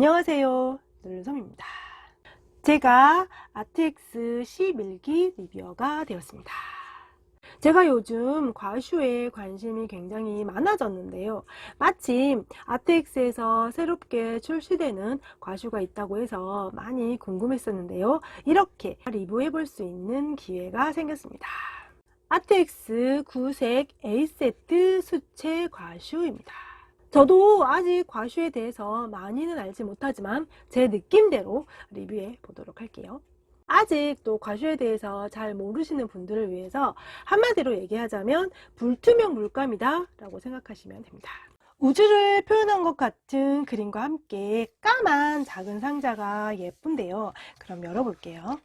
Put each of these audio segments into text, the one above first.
안녕하세요. 놀섬입니다. 제가 아트엑스 11기 리뷰어가 되었습니다. 제가 요즘 과슈에 관심이 굉장히 많아졌는데요. 마침 아트엑스에서 새롭게 출시되는 과슈가 있다고 해서 많이 궁금했었는데요. 이렇게 리뷰해 볼 수 있는 기회가 생겼습니다. 아트엑스 9색 A세트 수채 과슈입니다. 저도 아직 과슈에 대해서 많이는 알지 못하지만 제 느낌대로 리뷰해 보도록 할게요. 아직 또 과슈에 대해서 잘 모르시는 분들을 위해서 한마디로 얘기하자면 불투명 물감이다 라고 생각하시면 됩니다. 우주를 표현한 것 같은 그림과 함께 까만 작은 상자가 예쁜데요. 그럼 열어볼게요.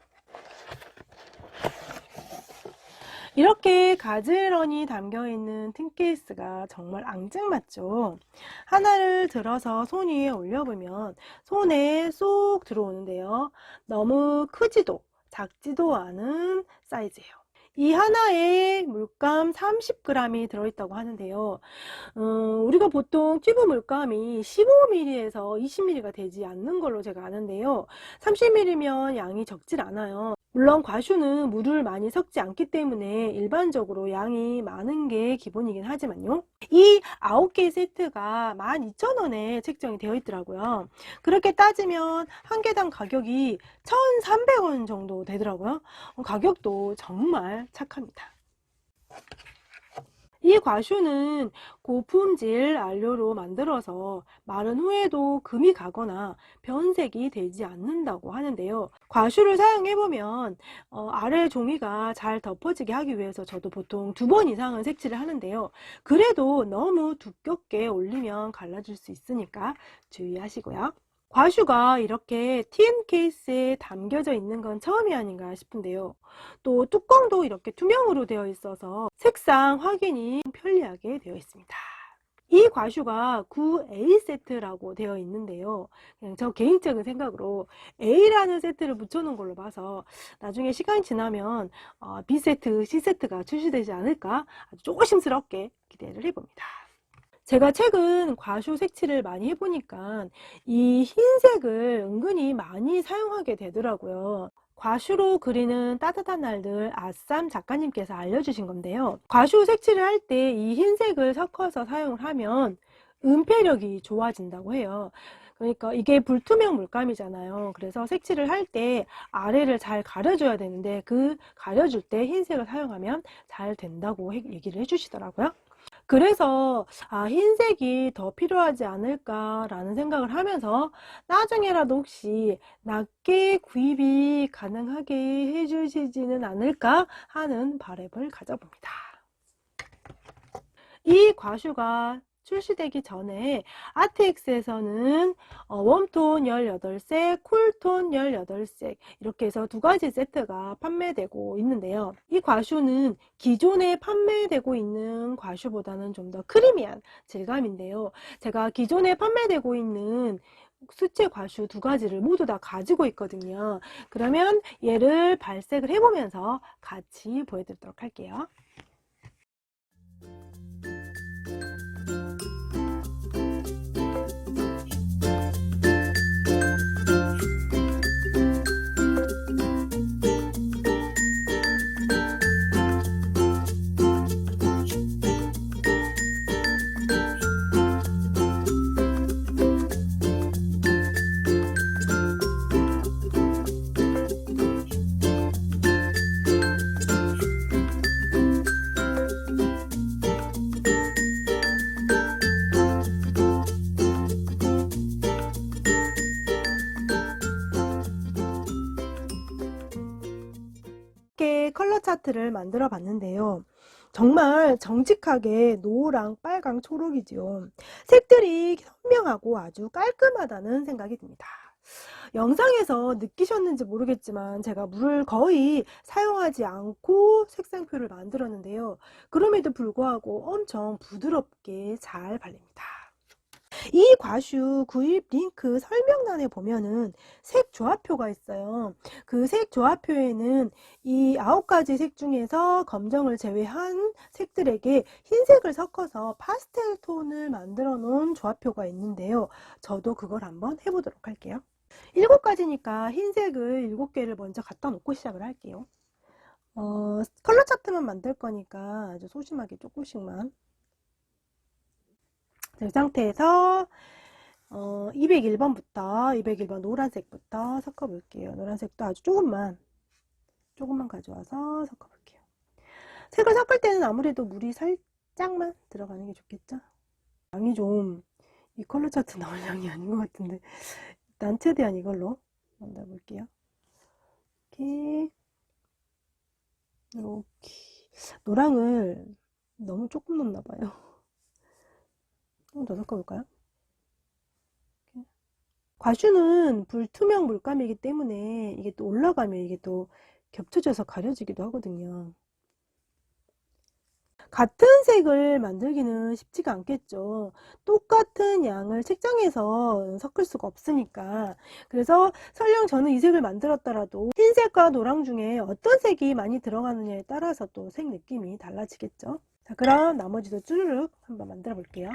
이렇게 가지런히 담겨있는 tin 케이스가 정말 앙증맞죠? 하나를 들어서 손 위에 올려보면 손에 쏙 들어오는데요. 너무 크지도 작지도 않은 사이즈예요. 이 하나에 물감 30g이 들어있다고 하는데요. 음, 우리가 보통 튜브 물감이 15mm에서 20mm가 되지 않는 걸로 제가 아는데요. 30mm면 양이 적질 않아요. 물론 과슈는 물을 많이 섞지 않기 때문에 일반적으로 양이 많은 게 기본이긴 하지만요. 이 9개 세트가 12,000원에 책정이 되어 있더라고요. 그렇게 따지면 한 개당 가격이 1,300원 정도 되더라고요. 가격도 정말 착합니다. 이 과슈는 고품질 안료로 만들어서 마른 후에도 금이 가거나 변색이 되지 않는다고 하는데요. 과슈를 사용해보면 어, 아래 종이가 잘 덮어지게 하기 위해서 저도 보통 두 번 이상은 색칠을 하는데요. 그래도 너무 두껍게 올리면 갈라질 수 있으니까 주의하시고요. 과슈가 이렇게 TN 케이스에 담겨져 있는 건 처음이 아닌가 싶은데요. 또 뚜껑도 이렇게 투명으로 되어 있어서 색상 확인이 편리하게 되어 있습니다. 이 과슈가 9A 세트라고 되어 있는데요. 그냥 저 개인적인 생각으로 A라는 세트를 붙여놓은 걸로 봐서 나중에 시간이 지나면 어, B 세트, C 세트가 출시되지 않을까 아주 조심스럽게 기대를 해봅니다. 제가 최근 과슈 색칠을 많이 해보니까 이 흰색을 은근히 많이 사용하게 되더라고요. 과슈로 그리는 따뜻한 날들 아쌈 작가님께서 알려주신 건데요. 과슈 색칠을 할 때 이 흰색을 섞어서 사용을 하면 은폐력이 좋아진다고 해요. 그러니까 이게 불투명 물감이잖아요. 그래서 색칠을 할 때 아래를 잘 가려줘야 되는데 그 가려줄 때 흰색을 사용하면 잘 된다고 얘기를 해주시더라고요. 그래서 아 흰색이 더 필요하지 않을까라는 생각을 하면서 나중에라도 혹시 낮게 구입이 가능하게 해주시지는 않을까 하는 바람을 가져봅니다. 이 과슈가 출시되기 전에 아트엑스에서는 어, 웜톤 18색, 쿨톤 18색 이렇게 해서 두 가지 세트가 판매되고 있는데요. 이 과슈는 기존에 판매되고 있는 과슈보다는 좀 더 크리미한 질감인데요. 제가 기존에 판매되고 있는 수채 과슈 두 가지를 모두 다 가지고 있거든요. 그러면 얘를 발색을 해보면서 같이 보여드리도록 할게요. 차트를 만들어 봤는데요. 정말 정직하게 노랑, 빨강, 초록이지요. 색들이 선명하고 아주 깔끔하다는 생각이 듭니다. 영상에서 느끼셨는지 모르겠지만 제가 물을 거의 사용하지 않고 색상표를 만들었는데요. 그럼에도 불구하고 엄청 부드럽게 잘 발립니다. 이 과슈 구입 링크 설명란에 보면은 색 조합표가 있어요. 그 색 조합표에는 이 아홉 가지 색 중에서 검정을 제외한 색들에게 흰색을 섞어서 파스텔 톤을 만들어 놓은 조합표가 있는데요. 저도 그걸 한번 해보도록 할게요. 일곱 가지니까 흰색을 일곱 개를 먼저 갖다 놓고 시작을 할게요. 어, 컬러 차트만 만들 거니까 아주 소심하게 조금씩만. 이 상태에서 어, 201번부터 201번 노란색부터 섞어 볼게요. 노란색도 아주 조금만 조금만 가져와서 섞어 볼게요. 색을 섞을 때는 아무래도 물이 살짝만 들어가는 게 좋겠죠? 양이 좀 이 컬러 차트 나올 양이 아닌 것 같은데 일단 최대한 이걸로 만들어 볼게요. 이렇게 이렇게 노랑을 너무 조금 넣나 봐요. 조금 더 섞어볼까요? 과슈는 불투명 물감이기 때문에 이게 또 올라가면 이게 또 겹쳐져서 가려지기도 하거든요. 같은 색을 만들기는 쉽지가 않겠죠. 똑같은 양을 책장에서 섞을 수가 없으니까. 그래서 설령 저는 이 색을 만들었더라도 흰색과 노랑 중에 어떤 색이 많이 들어가느냐에 따라서 또 색 느낌이 달라지겠죠. 자, 그럼 나머지도 쭈르륵 한번 만들어 볼게요.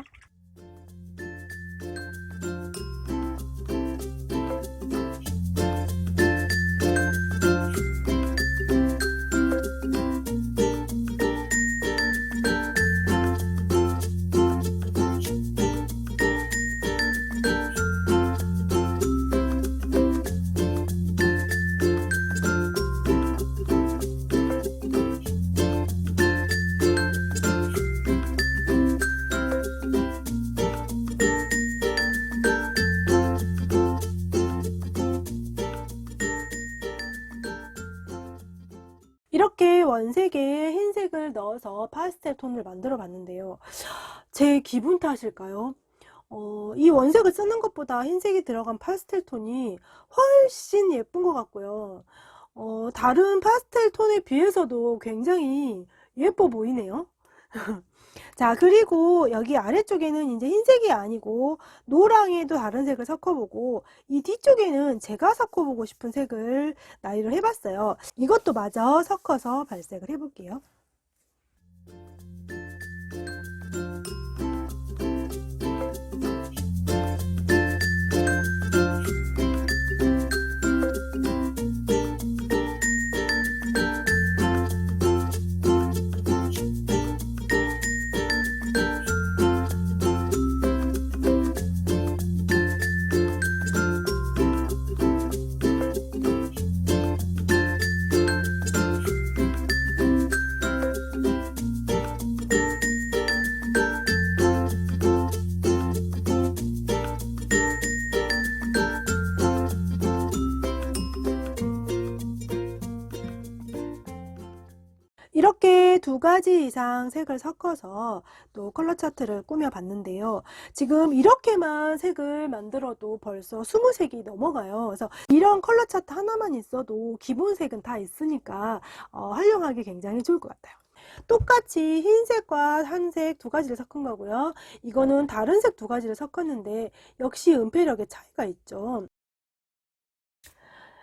원색에 흰색을 넣어서 파스텔 톤을 만들어 봤는데요. 제 기분 탓일까요? 어, 이 원색을 쓰는 것보다 흰색이 들어간 파스텔 톤이 훨씬 예쁜 것 같고요. 어, 다른 파스텔 톤에 비해서도 굉장히 예뻐 보이네요. 자, 그리고 여기 아래쪽에는 이제 흰색이 아니고 노랑에도 다른 색을 섞어보고 이 뒤쪽에는 제가 섞어보고 싶은 색을 나열을 해봤어요. 이것도 마저 섞어서 발색을 해볼게요. 두 가지 이상 색을 섞어서 또 컬러 차트를 꾸며 봤는데요. 지금 이렇게만 색을 만들어도 벌써 20색이 넘어가요. 그래서 이런 컬러 차트 하나만 있어도 기본 색은 다 있으니까 어, 활용하기 굉장히 좋을 것 같아요. 똑같이 흰색과 한색 두 가지를 섞은 거고요. 이거는 다른 색 두 가지를 섞었는데 역시 은폐력의 차이가 있죠.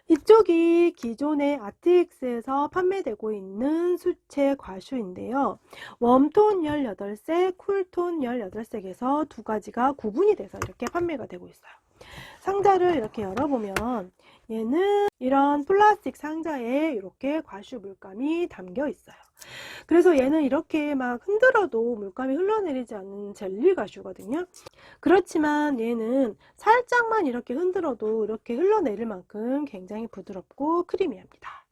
이쪽이 기존의 아트엑스에서 판매되고 있는 수채 과슈인데요. 웜톤 18색, 쿨톤 18색에서 두 가지가 구분이 돼서 이렇게 판매가 되고 있어요. 상자를 이렇게 열어보면 얘는 이런 플라스틱 상자에 이렇게 과슈 물감이 담겨 있어요. 그래서 얘는 이렇게 막 흔들어도 물감이 흘러내리지 않는 젤리 가슈거든요. 그렇지만 얘는 살짝만 이렇게 흔들어도 이렇게 흘러내릴 만큼 굉장히 부드럽고 크리미합니다.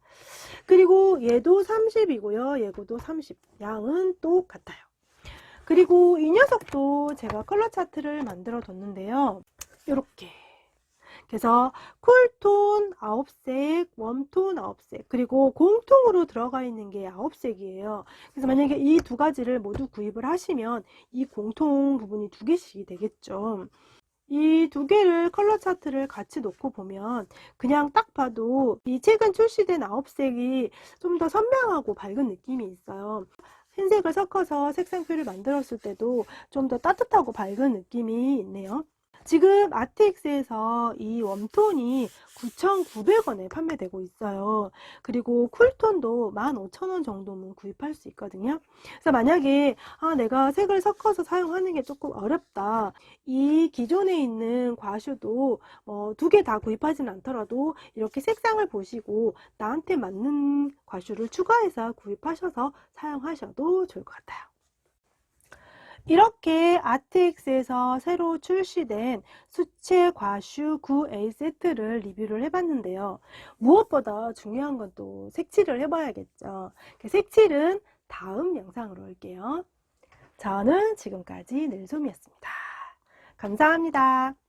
그리고 얘도 30이고요. 얘도 30. 양은 똑같아요. 그리고 이 녀석도 제가 컬러 차트를 만들어 뒀는데요. 이렇게 그래서 쿨톤 9색, 웜톤 9색, 그리고 공통으로 들어가 있는 게 9색이에요. 그래서 만약에 이 두 가지를 모두 구입을 하시면 이 공통 부분이 두 개씩이 되겠죠. 이 두 개를 컬러 차트를 같이 놓고 보면 그냥 딱 봐도 이 최근 출시된 9색이 좀 더 선명하고 밝은 느낌이 있어요. 흰색을 섞어서 색상표를 만들었을 때도 좀 더 따뜻하고 밝은 느낌이 있네요. 지금 아트엑스에서 이 웜톤이 9,900원에 판매되고 있어요. 그리고 쿨톤도 15,000원 정도면 구입할 수 있거든요. 그래서 만약에 아, 내가 색을 섞어서 사용하는 게 조금 어렵다. 이 기존에 있는 과슈도 어, 두 개 다 구입하지는 않더라도 이렇게 색상을 보시고 나한테 맞는 과슈를 추가해서 구입하셔서 사용하셔도 좋을 것 같아요. 이렇게 아트엑스에서 새로 출시된 수채 과슈 9A 세트를 리뷰를 해봤는데요. 무엇보다 중요한 건 또 색칠을 해봐야겠죠. 그 색칠은 다음 영상으로 올게요. 저는 지금까지 늘솜이었습니다. 감사합니다.